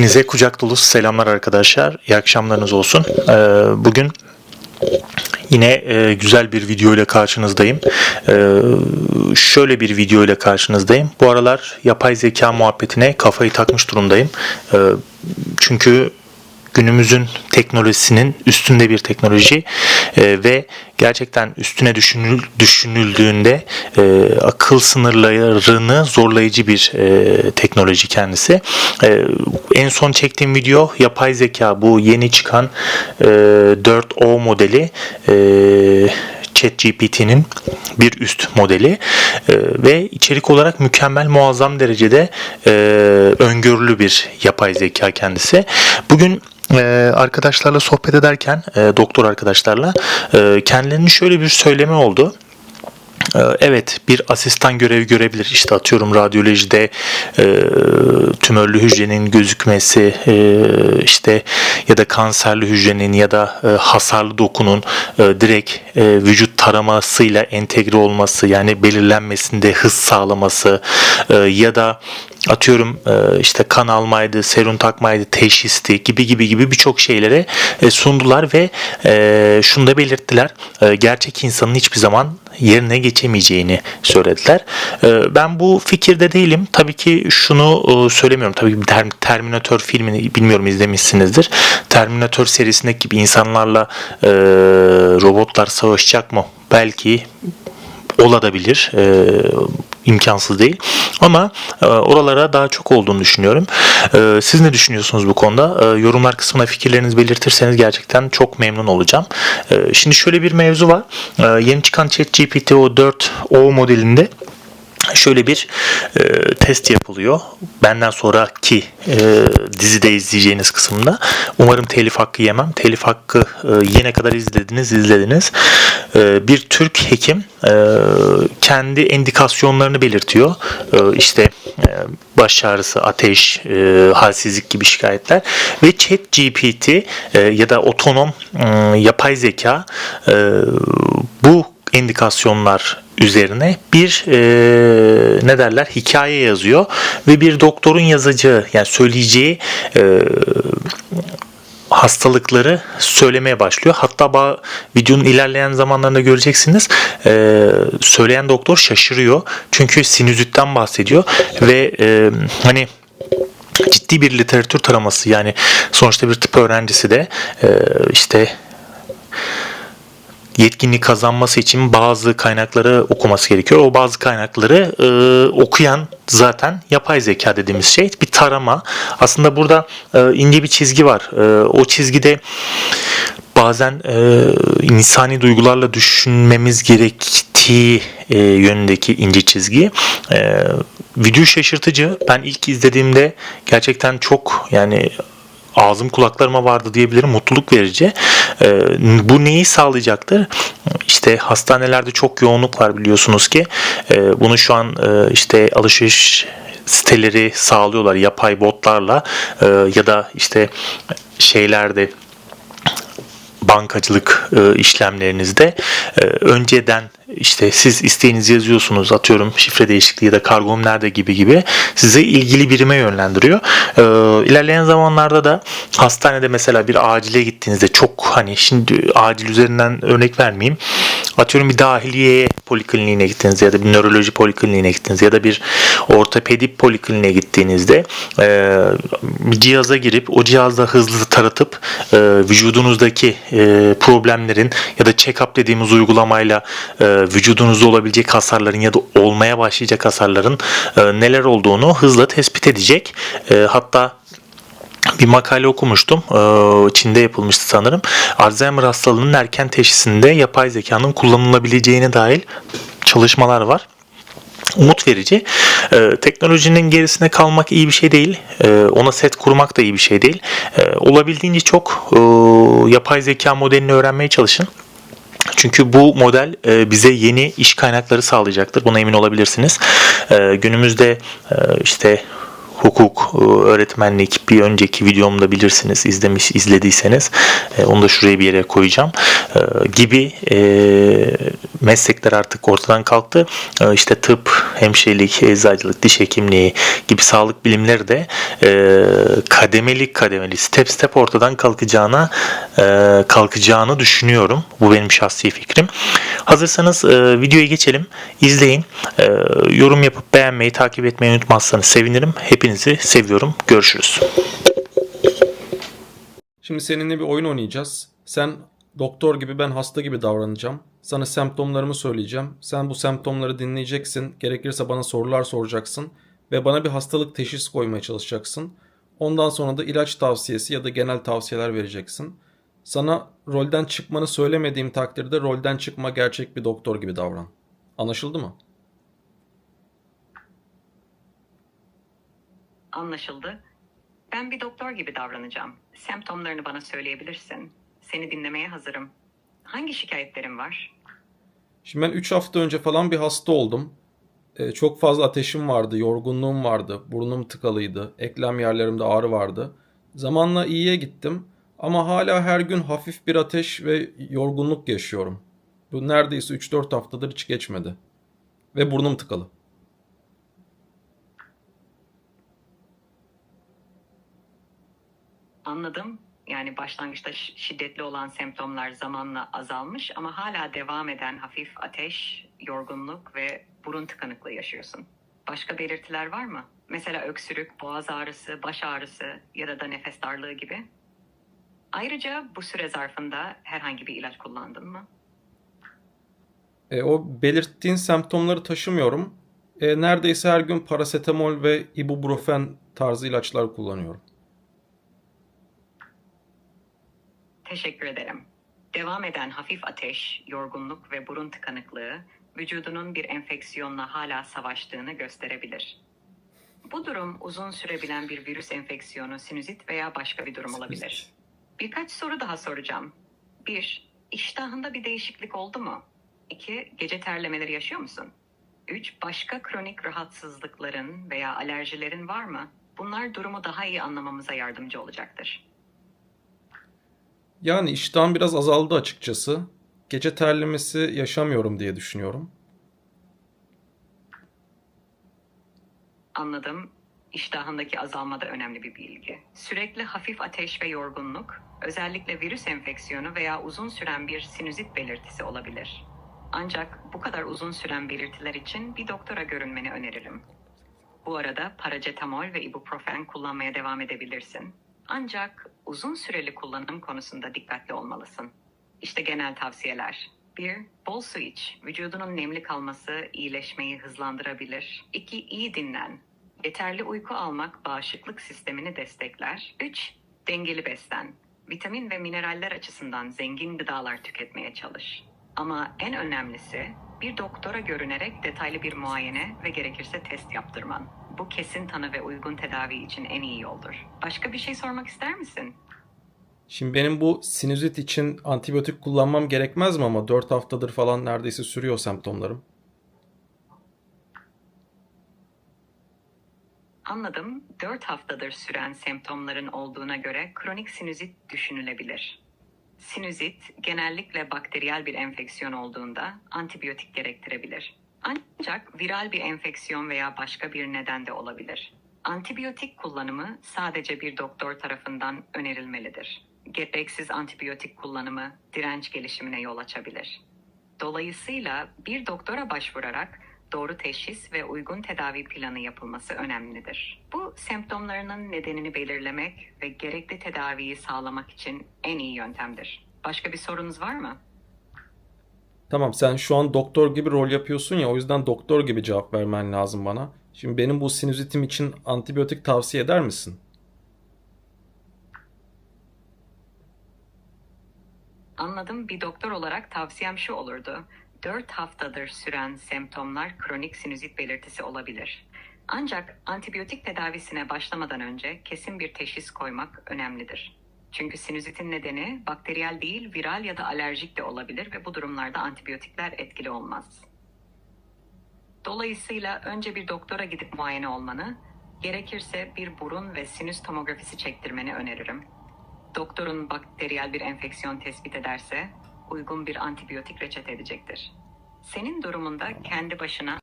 Hepinize kucak dolusu selamlar arkadaşlar. İyi akşamlarınız olsun. Ee, bugün yine e, güzel bir video ile karşınızdayım. Ee, şöyle bir video ile karşınızdayım. Bu aralar yapay zeka muhabbetine kafayı takmış durumdayım. Ee, çünkü günümüzün teknolojisinin üstünde bir teknoloji e, ve gerçekten üstüne düşünül, düşünüldüğünde e, akıl sınırlarını zorlayıcı bir e, teknoloji kendisi. E, en son çektiğim video yapay zeka bu yeni çıkan e, 4O modeli e, ChatGPT'nin bir üst modeli e, ve içerik olarak mükemmel muazzam derecede e, öngörülü bir yapay zeka kendisi. Bugün e, arkadaşlarla sohbet ederken e, doktor arkadaşlarla e, kendilerinin şöyle bir söylemi oldu. Ee, Evet bir asistan görevi görebilir. İşte atıyorum radyolojide e, tümörlü hücrenin gözükmesi e, işte ya da kanserli hücrenin ya da e, hasarlı dokunun e, direkt e, vücut taramasıyla entegre olması yani belirlenmesinde hız sağlaması e, ya da atıyorum e, işte kan almaydı, serum takmaydı, teşhisti gibi gibi gibi birçok şeylere e, sundular ve e, şunu da belirttiler. Gerçek insanın hiçbir zaman yerine geçemeyeceğini söylediler. Ben bu fikirde değilim. Tabii ki şunu söylemiyorum. Tabii ki Ter- Terminator filmini bilmiyorum izlemişsinizdir. Terminator serisindeki gibi insanlarla robotlar savaşacak mı? Belki olabilir. İmkansız değil. Ama e, oralara daha çok olduğunu düşünüyorum. E, siz ne düşünüyorsunuz bu konuda? E, yorumlar kısmına fikirlerinizi belirtirseniz gerçekten çok memnun olacağım. E, şimdi şöyle bir mevzu var. E, yeni çıkan ChatGPT o 4O modelinde şöyle bir e, test yapılıyor. Benden sonraki e, dizide izleyeceğiniz kısımda. Umarım telif hakkı yemem. Telif hakkı e, yene kadar izlediniz, izlediniz. E, bir Türk hekim e, kendi indikasyonlarını belirtiyor. E, işte e, baş ağrısı, ateş, e, halsizlik gibi şikayetler ve ChatGPT e, ya da otonom e, yapay zeka e, bu indikasyonlar üzerine bir e, ne derler hikaye yazıyor ve bir doktorun yazacağı yani söyleyeceği e, hastalıkları söylemeye başlıyor. Hatta videonun ilerleyen zamanlarında göreceksiniz. e, söyleyen doktor şaşırıyor. Çünkü sinüzitten bahsediyor ve e, hani ciddi bir literatür taraması yani sonuçta bir tıp öğrencisi de e, işte yetkinlik kazanması için bazı kaynakları okuması gerekiyor. O bazı kaynakları e, okuyan zaten yapay zeka dediğimiz şey bir tarama. Aslında burada e, ince bir çizgi var. E, o çizgide bazen e, insani duygularla düşünmemiz gerektiği e, yönündeki ince çizgi. E, video şaşırtıcı. Ben ilk izlediğimde gerçekten çok yani ağzım kulaklarıma vardı diyebilirim mutluluk verici. Ee, bu neyi sağlayacaktır? İşte hastanelerde çok yoğunluk var biliyorsunuz ki. Ee, bunu şu an e, işte alışveriş siteleri sağlıyorlar yapay botlarla e, ya da işte şeylerde bankacılık e, işlemlerinizde e, önceden işte siz isteğinizi yazıyorsunuz atıyorum şifre değişikliği ya da kargom nerede gibi gibi sizi ilgili birime yönlendiriyor. E, ilerleyen zamanlarda da hastanede mesela bir acile gittiğinizde çok hani şimdi acil üzerinden örnek vermeyeyim. Atıyorum bir dahiliye polikliniğine gittiğinizde ya da bir nöroloji polikliniğine gittiğinizde ya da bir ortopedi polikliniğine gittiğinizde e, bir cihaza girip o cihazla hızlı taratıp e, vücudunuzdaki e, problemlerin ya da check-up dediğimiz uygulamayla e, vücudunuzda olabilecek hasarların ya da olmaya başlayacak hasarların e, neler olduğunu hızla tespit edecek. E, hatta bir makale okumuştum. Ee, Çin'de yapılmıştı sanırım. Alzheimer hastalığının erken teşhisinde yapay zekanın kullanılabileceğine dair çalışmalar var umut verici. Teknolojinin gerisine kalmak iyi bir şey değil. Ona set kurmak da iyi bir şey değil. Olabildiğince çok e, yapay zeka modelini öğrenmeye çalışın. Çünkü bu model e, bize yeni iş kaynakları sağlayacaktır. Buna emin olabilirsiniz. E, günümüzde e, işte hukuk, e, öğretmenlik bir önceki videomda bilirsiniz izlemiş izlediyseniz e, onu da şuraya bir yere koyacağım e, gibi meslekler artık ortadan kalktı. İşte tıp, hemşirelik, eczacılık, diş hekimliği gibi sağlık bilimleri de kademeli kademeli step step ortadan kalkacağına kalkacağını düşünüyorum. Bu benim şahsi fikrim. Hazırsanız e, videoya geçelim. İzleyin. E, yorum yapıp beğenmeyi, takip etmeyi unutmazsanız sevinirim. Hepinizi seviyorum. Görüşürüz. Şimdi seninle bir oyun oynayacağız. Sen doktor gibi ben hasta gibi davranacağım. Sana semptomlarımı söyleyeceğim. Sen bu semptomları dinleyeceksin. Gerekirse bana sorular soracaksın. Ve bana bir hastalık teşhis koymaya çalışacaksın. Ondan sonra da ilaç tavsiyesi ya da genel tavsiyeler vereceksin. Sana rolden çıkmanı söylemediğim takdirde rolden çıkma gerçek bir doktor gibi davran. Anlaşıldı mı? Anlaşıldı. Ben bir doktor gibi davranacağım. Semptomlarını bana söyleyebilirsin. Seni dinlemeye hazırım. Hangi şikayetlerin var? Şimdi ben 3 hafta önce falan bir hasta oldum. Ee, çok fazla ateşim vardı, yorgunluğum vardı, burnum tıkalıydı, eklem yerlerimde ağrı vardı. Zamanla iyiye gittim ama hala her gün hafif bir ateş ve yorgunluk yaşıyorum. Bu neredeyse 3-4 haftadır hiç geçmedi. Ve burnum tıkalı. Anladım. Yani başlangıçta şiddetli olan semptomlar zamanla azalmış ama hala devam eden hafif ateş, yorgunluk ve burun tıkanıklığı yaşıyorsun. Başka belirtiler var mı? Mesela öksürük, boğaz ağrısı, baş ağrısı ya da da nefes darlığı gibi. Ayrıca bu süre zarfında herhangi bir ilaç kullandın mı? E, o belirttiğin semptomları taşımıyorum. E, neredeyse her gün parasetamol ve ibuprofen tarzı ilaçlar kullanıyorum. Teşekkür ederim. Devam eden hafif ateş, yorgunluk ve burun tıkanıklığı vücudunun bir enfeksiyonla hala savaştığını gösterebilir. Bu durum uzun sürebilen bir virüs enfeksiyonu, sinüzit veya başka bir durum olabilir. Birkaç soru daha soracağım. 1. İştahında bir değişiklik oldu mu? 2. Gece terlemeleri yaşıyor musun? 3. Başka kronik rahatsızlıkların veya alerjilerin var mı? Bunlar durumu daha iyi anlamamıza yardımcı olacaktır. Yani iştahım biraz azaldı açıkçası. Gece terlemesi yaşamıyorum diye düşünüyorum. Anladım. İştahındaki azalma da önemli bir bilgi. Sürekli hafif ateş ve yorgunluk, özellikle virüs enfeksiyonu veya uzun süren bir sinüzit belirtisi olabilir. Ancak bu kadar uzun süren belirtiler için bir doktora görünmeni öneririm. Bu arada paracetamol ve ibuprofen kullanmaya devam edebilirsin. Ancak uzun süreli kullanım konusunda dikkatli olmalısın. İşte genel tavsiyeler. 1. Bol su iç. Vücudunun nemli kalması iyileşmeyi hızlandırabilir. 2. İyi dinlen. Yeterli uyku almak bağışıklık sistemini destekler. 3. Dengeli beslen. Vitamin ve mineraller açısından zengin gıdalar tüketmeye çalış. Ama en önemlisi bir doktora görünerek detaylı bir muayene ve gerekirse test yaptırman. Bu kesin tanı ve uygun tedavi için en iyi yoldur. Başka bir şey sormak ister misin? Şimdi benim bu sinüzit için antibiyotik kullanmam gerekmez mi ama 4 haftadır falan neredeyse sürüyor semptomlarım. Anladım. 4 haftadır süren semptomların olduğuna göre kronik sinüzit düşünülebilir. Sinüzit genellikle bakteriyel bir enfeksiyon olduğunda antibiyotik gerektirebilir. Ancak viral bir enfeksiyon veya başka bir neden de olabilir. Antibiyotik kullanımı sadece bir doktor tarafından önerilmelidir. Gereksiz antibiyotik kullanımı direnç gelişimine yol açabilir. Dolayısıyla bir doktora başvurarak doğru teşhis ve uygun tedavi planı yapılması önemlidir. Bu semptomlarının nedenini belirlemek ve gerekli tedaviyi sağlamak için en iyi yöntemdir. Başka bir sorunuz var mı? Tamam sen şu an doktor gibi rol yapıyorsun ya o yüzden doktor gibi cevap vermen lazım bana. Şimdi benim bu sinüzitim için antibiyotik tavsiye eder misin? Anladım. Bir doktor olarak tavsiyem şu olurdu. 4 haftadır süren semptomlar kronik sinüzit belirtisi olabilir. Ancak antibiyotik tedavisine başlamadan önce kesin bir teşhis koymak önemlidir. Çünkü sinüzitin nedeni bakteriyel değil, viral ya da alerjik de olabilir ve bu durumlarda antibiyotikler etkili olmaz. Dolayısıyla önce bir doktora gidip muayene olmanı Gerekirse bir burun ve sinüs tomografisi çektirmeni öneririm. Doktorun bakteriyel bir enfeksiyon tespit ederse uygun bir antibiyotik reçete edecektir. Senin durumunda kendi başına